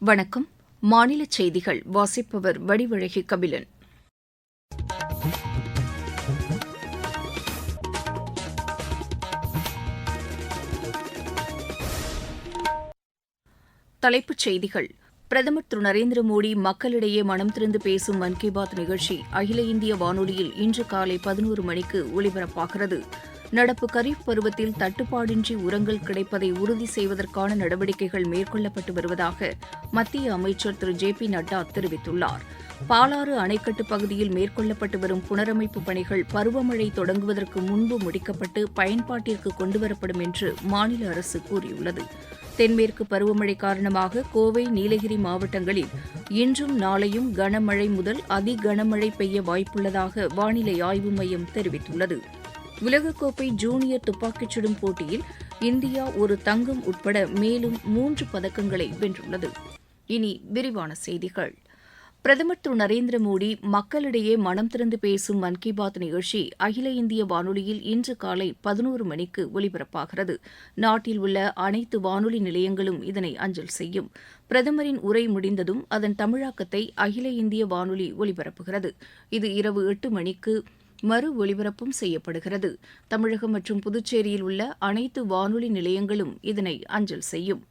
வணக்கம். மாநில செய்திகள் வாசிப்பவர் வடிவழகி கபிலன். தலைப்புச் செய்திகள். பிரதமர் திரு நரேந்திர மோடி மக்களிடையே மனம் திறந்து பேசும் மன் கி பாத் நிகழ்ச்சி அகில இந்திய வானொலியில் இன்று காலை பதினோரு மணிக்கு ஒலிபரப்பாகிறது. நடப்பு கரீப் பருவத்தில் தட்டுப்பாடின்றி உரங்கள் கிடைப்பதை உறுதி செய்வதற்கான நடவடிக்கைகள் மேற்கொள்ளப்பட்டு வருவதாக மத்திய அமைச்சர் திரு. ஜே. பி. நட்டா தெரிவித்துள்ளார். பாலாறு அணைக்கட்டு பகுதியில் மேற்கொள்ளப்பட்டு வரும் புனரமைப்பு பணிகள் பருவமழை தொடங்குவதற்கு முன்பு முடிக்கப்பட்டு பயன்பாட்டிற்கு கொண்டுவரப்படும் என்று மாநில அரசு கூறியுள்ளது. தென்மேற்கு பருவமழை காரணமாக கோவை நீலகிரி மாவட்டங்களில் இன்றும் நாளையும் கனமழை முதல் அதி கனமழை பெய்ய வாய்ப்புள்ளதாக வானிலை ஆய்வு மையம் தெரிவித்துள்ளது. உலகக்கோப்பை ஜூனியர் துப்பாக்கிச் சுடும் போட்டியில் இந்தியா ஒரு தங்கம் உட்பட மேலும் மூன்று பதக்கங்களை வென்றுள்ளது. இனி விரிவான செய்திகள். பிரதமர் திரு நரேந்திர மோடி மக்களிடையே மனம் திறந்து பேசும் மன் கி பாத் நிகழ்ச்சி அகில இந்திய வானொலியில் இன்று காலை பதினோரு மணிக்கு ஒலிபரப்பாகிறது. நாட்டில் உள்ள அனைத்து வானொலி நிலையங்களும் இதனை அஞ்சல் செய்யும். பிரதமரின் உரை முடிந்ததும் அதன் தமிழாக்கத்தை அகில இந்திய வானொலி ஒலிபரப்புகிறது. இது இரவு எட்டு மணிக்கு மறு ஒலிபரப்பும் செய்யப்படுகிறது. தமிழகம் மற்றும் புதுச்சேரியில் உள்ள அனைத்து வானொலி நிலையங்களும் இதனை அஞ்சல் செய்யும்.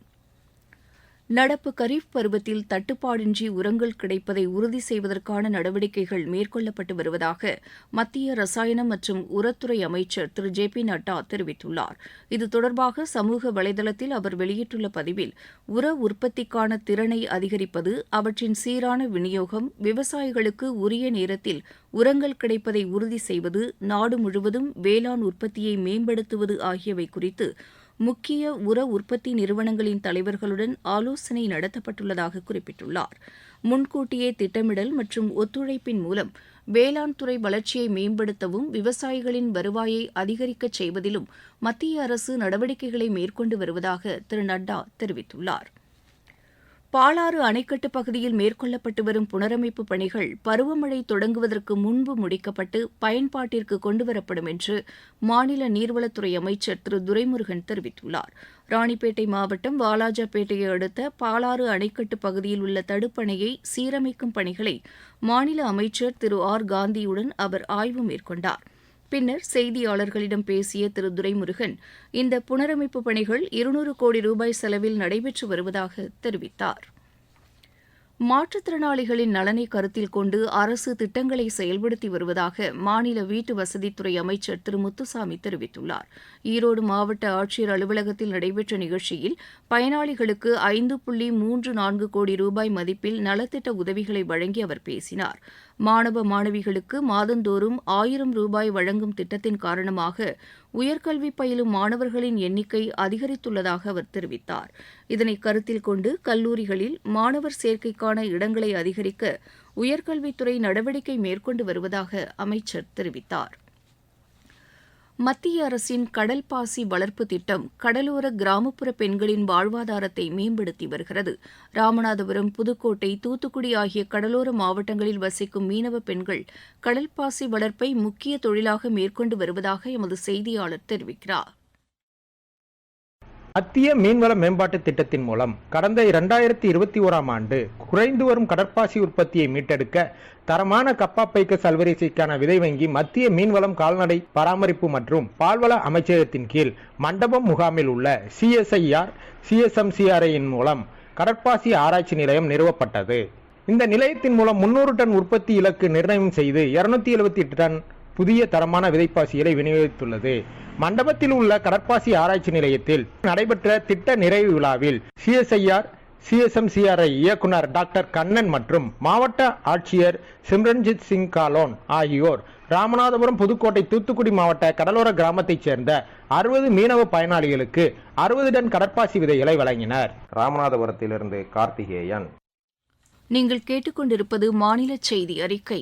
நடப்பு கரீப் பருவத்தில் தட்டுப்பாடின்றி உரங்கள் கிடைப்பதை உறுதி செய்வதற்கான நடவடிக்கைகள் மேற்கொள்ளப்பட்டு வருவதாக மத்திய ரசாயனம் மற்றும் உரத்துறை அமைச்சர் திரு. ஜே. பி. நட்டா தெரிவித்துள்ளார். இது தொடர்பாக சமூக வலைதளத்தில் அவர் வெளியிட்டுள்ள பதிவில் உர உற்பத்திக்கான திறனை அதிகரிப்பது அவற்றின் சீரான விநியோகம் விவசாயிகளுக்கு உரிய நேரத்தில் உரங்கள் கிடைப்பதை உறுதி செய்வது நாடு முழுவதும் வேளாண் உற்பத்தியை மேம்படுத்துவது ஆகியவை குறித்து முக்கிய உர உற்பத்தி நிறுவனங்களின் தலைவர்களுடன் ஆலோசனை நடத்தப்பட்டுள்ளதாக குறிப்பிட்டுள்ளார். முன்கூட்டியே திட்டமிடல் மற்றும் ஒத்துழைப்பின் மூலம் வேளாண் துறை வளர்ச்சியை மேம்படுத்தவும் விவசாயிகளின் வருவாயை அதிகரிக்கச் செய்வதிலும் மத்திய அரசு நடவடிக்கைகளை மேற்கொண்டு வருவதாக திரு நட்டா தெரிவித்துள்ளார். பாலாறு அணைக்கட்டு பகுதியில் மேற்கொள்ளப்பட்டு வரும் புனரமைப்பு பணிகள் பருவமழை தொடங்குவதற்கு முன்பு முடிக்கப்பட்டு பயன்பாட்டிற்கு கொண்டுவரப்படும் என்று மாநில நீர்வளத்துறை அமைச்சர் திரு துரைமுருகன் தெரிவித்துள்ளார். ராணிப்பேட்டை மாவட்டம் வாலாஜாபேட்டையை அடுத்த பாலாறு அணைக்கட்டு பகுதியில் உள்ள தடுப்பணையை சீரமைக்கும் பணிகளை மாநில அமைச்சர் திரு ஆர் காந்தியுடன் அவர் ஆய்வு மேற்கொண்டார். பின்னர் செய்தியாளர்களிடம் பேசிய திரு துரைமுருகன் இந்த புனரமைப்பு பணிகள் இருநூறு கோடி ரூபாய் செலவில் நடைபெற்று வருவதாக தெரிவித்தார். மாற்றுத்திறனாளிகளின் நலனை கருத்தில் கொண்டு அரசு திட்டங்களை செயல்படுத்தி வருவதாக மாநில வீட்டு வசதித்துறை அமைச்சர் திரு முத்துசாமி தெரிவித்துள்ளார். ஈரோடு மாவட்ட ஆட்சியர் அலுவலகத்தில் நடைபெற்ற நிகழ்ச்சியில் பயனாளிகளுக்கு ஐந்து புள்ளி மூன்று நான்கு கோடி ரூபாய் மதிப்பில் நலத்திட்ட உதவிகளை வழங்கி அவர் பேசினார். மாணவ மாணவிகளுக்கு மாதந்தோறும் ஆயிரம் ரூபாய் வழங்கும் திட்டத்தின் காரணமாக உயர்கல்வி பயிலும் மாணவர்களின் எண்ணிக்கை அதிகரித்துள்ளதாக அவர் தெரிவித்தார். இதனை கருத்தில் கொண்டு கல்லூரிகளில் மாணவர் சேர்க்கைக்கான இடங்களை அதிகரிக்க உயர்கல்வித்துறை நடவடிக்கை மேற்கொண்டு வருவதாக அமைச்சர் தெரிவித்தார். மத்திய அரசின் கடல் பாசி வளர்ப்பு திட்டம் கடலோர கிராமப்புற பெண்களின் வாழ்வாதாரத்தை மேம்படுத்தி வருகிறது. ராமநாதபுரம் புதுக்கோட்டை தூத்துக்குடி ஆகிய கடலோர மாவட்டங்களில் வசிக்கும் மீனவ பெண்கள் கடல் பாசி வளர்ப்பை முக்கிய தொழிலாக மேற்கொண்டு வருவதாக எமது செய்தியாளர் தெரிவிக்கிறார். மத்திய மீன்வள மேம்பாட்டு திட்டத்தின் மூலம் கடந்த இரண்டாயிரத்தி இருபத்தி ஓராம் ஆண்டு குறைந்து வரும் கடற்பாசி உற்பத்தியை மீட்டெடுக்க தரமான கப்பாப்பைக்கு சல்வரிசைக்கான விதை வங்கி மத்திய மீன்வளம் கால்நடை பராமரிப்பு மற்றும் பால்வள அமைச்சகத்தின் கீழ் மண்டபம் முகாமில் உள்ள சிஎஸ்ஐஆர் சிஎஸ்எம்சிஆர்ஐயின் மூலம் கடற்பாசி ஆராய்ச்சி நிலையம் நிறுவப்பட்டது. இந்த நிலையத்தின் மூலம் முன்னூறு டன் உற்பத்தி இலக்கு நிர்ணயம் செய்து இருநூத்தி எழுபத்தி எட்டு டன் புதிய தரமான விதைப்பாசிகளை விநியோகித்துள்ளது. மண்டபத்தில் உள்ள கடற்பாசி ஆராய்ச்சி நிலையத்தில் நடைபெற்ற திட்ட நிறைவு விழாவில் சிஎஸ்ஐஆர் சிஎஸ்எம்சிஆர்ஐ இயக்குனர் டாக்டர் கண்ணன் மற்றும் மாவட்ட ஆட்சியர் சிம்ரன்ஜித் சிங் காலோன் ஆகியோர் ராமநாதபுரம் புதுக்கோட்டை தூத்துக்குடி மாவட்ட கடலோர கிராமத்தைச் சேர்ந்த அறுபது மீனவ பயனாளிகளுக்கு அறுபது டன் கடற்பாசி விதைகளை வழங்கினர். ராமநாதபுரத்திலிருந்து கார்த்திகேயன். நீங்கள் கேட்டுக்கொண்டிருப்பது மாநில செய்தி அறிக்கை.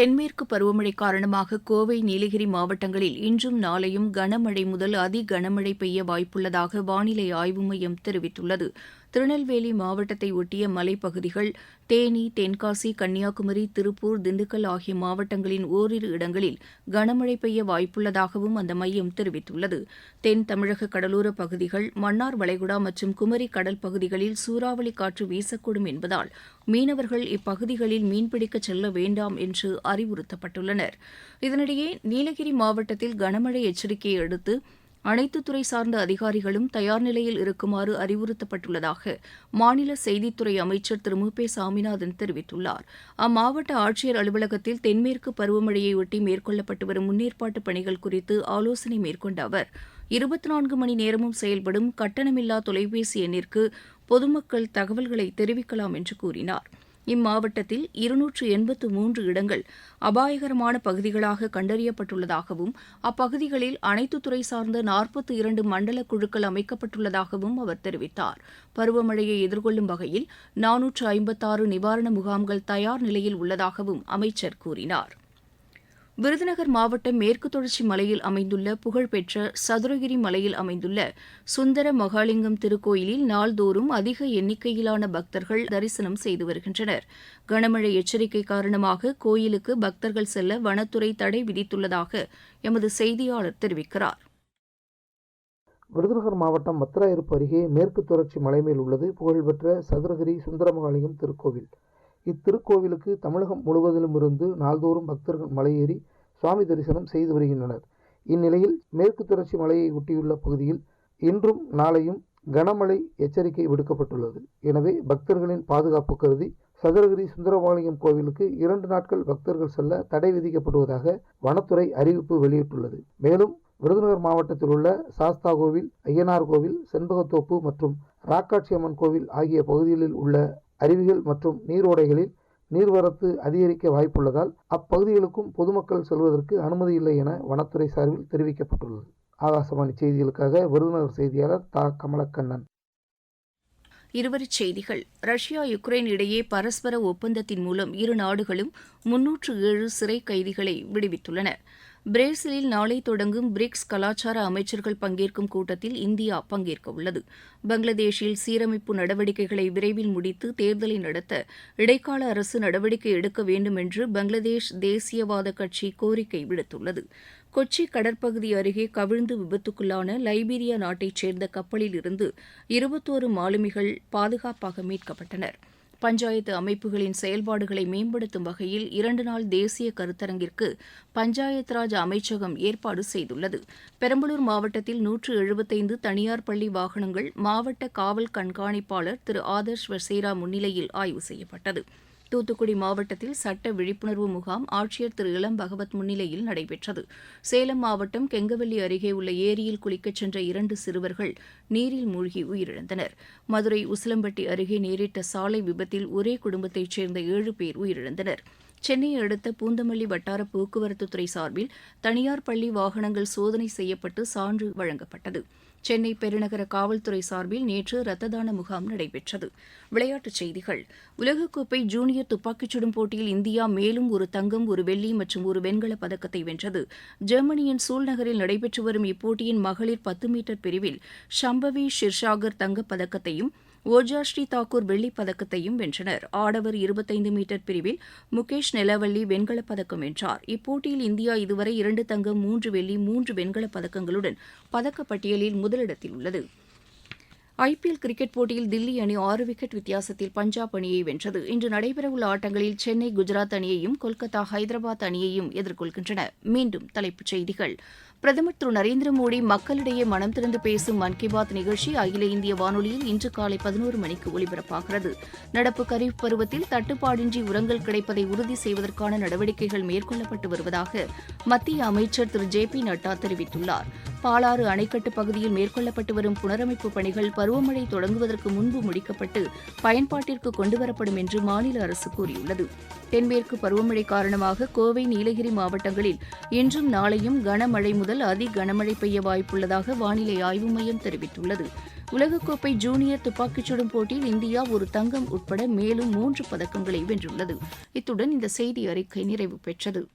தென்மேற்கு பருவமழை காரணமாக கோவை நீலகிரி மாவட்டங்களில் இன்றும் நாளையும் கனமழை முதல் அதி கனமழை பெய்ய வாய்ப்புள்ளதாக வானிலை ஆய்வு மையம் தெரிவித்துள்ளது. திருநெல்வேலி மாவட்டத்தை ஒட்டிய மலைப்பகுதிகள் தேனி தென்காசி கன்னியாகுமரி திருப்பூர் திண்டுக்கல் ஆகிய மாவட்டங்களின் ஓரிரு இடங்களில் கனமழை பெய்ய வாய்ப்புள்ளதாகவும் அந்த மையம் தெரிவித்துள்ளது. தென் தமிழக கடலோர பகுதிகள் மன்னார் வளைகுடா மற்றும் குமரி கடல் பகுதிகளில் சூறாவளி காற்று வீசக்கூடும் என்பதால் மீனவர்கள் இப்பகுதிகளில் மீன்பிடிக்க செல்ல வேண்டாம் என்று அறிவுறுத்தப்பட்டுள்ளனர். இதனிடையே நீலகிரி மாவட்டத்தில் கனமழை எச்சரிக்கையை அடுத்து அனைத்து துறை சார்ந்த அதிகாரிகளும் தயார் நிலையில் இருக்குமாறு அறிவுறுத்தப்பட்டுள்ளதாக மாநில செய்தித்துறை அமைச்சர் திரு மு பே சாமிநாதன் தெரிவித்துள்ளார். அம்மாவட்ட ஆட்சியர் அலுவலகத்தில் தென்மேற்கு பருவமழையையொட்டி மேற்கொள்ளப்பட்டு வரும் முன்னேற்பாட்டு பணிகள் குறித்து ஆலோசனை மேற்கொண்ட அவர் இருபத்தி நான்கு மணி நேரமும் செயல்படும் கட்டணமில்லா தொலைபேசி எண்ணிற்கு பொதுமக்கள் தகவல்களை தெரிவிக்கலாம் என்று கூறினார். இம்மாவட்டத்தில் இருநூற்று எண்பத்து மூன்று இடங்கள் அபாயகரமான பகுதிகளாக கண்டறியப்பட்டுள்ளதாகவும் அப்பகுதிகளில் அனைத்து துறை சார்ந்த நாற்பத்தி இரண்டு மண்டல குழுக்கள் அமைக்கப்பட்டுள்ளதாகவும் அவர் தெரிவித்தார். பருவமழையை எதிர்கொள்ளும் வகையில் நானூற்று ஐம்பத்தாறு நிவாரண முகாம்கள் தயார் நிலையில் உள்ளதாகவும் அமைச்சர் கூறினார். விருதுநகர் மாவட்டம் மேற்கு தொடர்ச்சி மலையில் அமைந்துள்ள புகழ்பெற்ற சதுரகிரி மலையில் அமைந்துள்ள சுந்தர மகாலிங்கம் திருக்கோயிலில் நாள்தோறும் அதிக எண்ணிக்கையிலான பக்தர்கள் தரிசனம் செய்து வருகின்றனர். கனமழை எச்சரிக்கை காரணமாக கோயிலுக்கு பக்தர்கள் செல்ல வனத்துறை தடை விதித்துள்ளதாக எமது செய்தியாளர் தெரிவிக்கிறார். விருதுநகர் மாவட்டம் மத்திராயிருப்பு அருகே மேற்கு தொடர்ச்சி மலை மேல் உள்ளது புகழ்பெற்ற சதுரகிரி சுந்தரமகாலிங்கம் திருக்கோவில். இத்திருக்கோவிலுக்கு தமிழகம் முழுவதிலும் இருந்து நாள்தோறும் பக்தர்கள் மலையேறி சுவாமி தரிசனம் செய்து வருகின்றனர். இந்நிலையில் மேற்கு தொடர்ச்சி மலையை ஒட்டியுள்ள பகுதியில் இன்றும் நாளையும் கனமழை எச்சரிக்கை விடுக்கப்பட்டுள்ளது. எனவே பக்தர்களின் பாதுகாப்பு கருதி சதுரகிரி சுந்தரமாலிங்கம் கோவிலுக்கு இரண்டு நாட்கள் பக்தர்கள் செல்ல தடை விதிக்கப்படுவதாக வனத்துறை அறிவிப்பு வெளியிட்டுள்ளது. மேலும் விருதுநகர் மாவட்டத்தில் உள்ள சாஸ்தா கோவில் ஐயனார் கோவில் செண்பகத்தோப்பு மற்றும் ராக்காட்சி அம்மன் கோவில் ஆகிய பகுதிகளில் உள்ள அருவிகள் மற்றும் நீரோடைகளில் நீர்வரத்து அதிகரிக்க வாய்ப்புள்ளதால் அப்பகுதிகளுக்கும் பொதுமக்கள் செல்வதற்கு அனுமதி இல்லை என வனத்துறை சார்பில் தெரிவிக்கப்பட்டுள்ளது. ஆகாசவாணி செய்திகளுக்காக விருதுநகர் செய்தியாளர் தா. கமலக்கண்ணன். இருவரிச் செய்திகள். ரஷ்யா யுக்ரைன் இடையே பரஸ்பர ஒப்பந்தத்தின் மூலம் இரு நாடுகளும் முன்னூற்று ஏழு சிறை கைதிகளை விடுவித்துள்ளன. பிரேசிலில் நாளை தொடங்கும் பிரிக்ஸ் கலாச்சார அமைச்சர்கள் பங்கேற்கும் கூட்டத்தில் இந்தியா பங்கேற்க உள்ளது பங்களாதேஷில் சீரமைப்பு நடவடிக்கைகளை விரைவில் முடித்து தேர்தலை நடத்த இடைக்கால அரசு நடவடிக்கை எடுக்க வேண்டும் என்று பங்களாதேஷ் தேசியவாத கட்சி கோரிக்கை விடுத்துள்ளது. கொச்சி கடற்பகுதி அருகே கவிழ்ந்து விபத்துக்குள்ளான லைபீரியா நாட்டைச் சேர்ந்த கப்பலில் இருந்து இருபத்தோரு மாலுமிகள் பாதுகாப்பாக மீட்கப்பட்டனர். பஞ்சாயத்து அமைப்புகளின் செயல்பாடுகளை மேம்படுத்தும் வகையில் இரண்டு நாள் தேசிய கருத்தரங்கிற்கு பஞ்சாயத் ராஜ் அமைச்சகம் ஏற்பாடு செய்துள்ளது. பெரம்பலூர் மாவட்டத்தில் நூற்று எழுபத்தைந்து தனியார் பள்ளி வாகனங்கள் மாவட்ட காவல் கண்காணிப்பாளர் திரு ஆதர்ஷ் வசேரா முன்னிலையில் ஆய்வு செய்யப்பட்டது. தூத்துக்குடி மாவட்டத்தில் சட்ட விழிப்புணர்வு முகாம் ஆட்சியர் திரு இளம் பகவத் முன்னிலையில் நடைபெற்றது. சேலம் மாவட்டம் கெங்கவல்லி அருகே உள்ள ஏரியில் குளிக்கச் சென்ற இரண்டு சிறுவர்கள் நீரில் மூழ்கி உயிரிழந்தனர். மதுரை உசிலம்பட்டி அருகே நேரிட்ட சாலை விபத்தில் ஒரே குடும்பத்தைச் சேர்ந்த ஏழு பேர் உயிரிழந்தனர். சென்னையை அடுத்த பூந்தமல்லி வட்டார போக்குவரத்துத்துறை சார்பில் தனியார் பள்ளி வாகனங்கள் சோதனை செய்யப்பட்டு சான்று வழங்கப்பட்டது. சென்னை பெருநகர காவல்துறை சார்பில் நேற்று ரத்த தான முகாம் நடைபெற்றது. விளையாட்டுச் செய்திகள். உலகக்கோப்பை ஜூனியர் துப்பாக்கிச் சுடும் போட்டியில் இந்தியா மேலும் ஒரு தங்கம் ஒரு வெள்ளி மற்றும் ஒரு வெண்கலப் பதக்கத்தை வென்றது. ஜெர்மனியின் சூல் நகரில் நடைபெற்று வரும் இப்போட்டியின் மகளிர் பத்து மீட்டர் பிரிவில் ஷம்பவி ஷிர்ஷாகர் தங்கப் ஓஜாஸ்ரீ தாக்கூர் வெள்ளிப் பதக்கத்தையும் வென்றனர். ஆடவர் இருபத்தைந்து மீட்டர் பிரிவில் முகேஷ் நெலவள்ளி வெண்கலப் பதக்கம் வென்றார். இப்போட்டியில் இந்தியா இதுவரை இரண்டு தங்கம் மூன்று வெள்ளி மூன்று வெண்கலப் பதக்கங்களுடன் பதக்கப்பட்டியலில் முதலிடத்தில் உள்ளது. ஐபிஎல் கிரிக்கெட் போட்டியில் தில்லி அணி ஆறு விக்கெட் வித்தியாசத்தில் பஞ்சாப் அணியை வென்றது. இன்று நடைபெறவுள்ள ஆட்டங்களில் சென்னை குஜராத் அணியையும் கொல்கத்தா ஹைதராபாத் அணியையும் எதிர்கொள்கின்றன. மீண்டும் தலைப்புச் செய்திகள். பிரதமர் திரு நரேந்திர மோடி மக்களிடையே மனம் திறந்து பேசும் மன் கி பாத் நிகழ்ச்சி அகில இந்திய வானொலியில் இன்று காலை பதினோரு மணிக்கு ஒலிபரப்பாகிறது. நடப்பு கரீப் பருவத்தில் தட்டுப்பாடின்றி உரங்கள் கிடைப்பதை உறுதி செய்வதற்கான நடவடிக்கைகள் மேற்கொள்ளப்பட்டு வருவதாக மத்திய அமைச்சர் திரு ஜே பி நட்டா தெரிவித்துள்ளார். பாலாறு அணைக்கட்டு பகுதியில் மேற்கொள்ளப்பட்டு வரும் புனரமைப்பு பணிகள் பருவமழை தொடங்குவதற்கு முன்பு முடிக்கப்பட்டு பயன்பாட்டிற்கு கொண்டுவரப்படும் என்று மாநில அரசு கூறியுள்ளது. தென்மேற்கு பருவமழை காரணமாக கோவை நீலகிரி மாவட்டங்களில் இன்றும் நாளையும் கனமழை முதல் அதி கனமழை பெய்ய வாய்ப்புள்ளதாக வானிலை ஆய்வு மையம் தெரிவித்துள்ளது. உலகக்கோப்பை ஜூனியர் துப்பாக்கிச் சுடும் போட்டியில் இந்தியா ஒரு தங்கம் உட்பட மேலும் மூன்று பதக்கங்களை வென்றுள்ளது. இத்துடன் இந்த செய்தி அறிக்கை நிறைவு பெற்றது.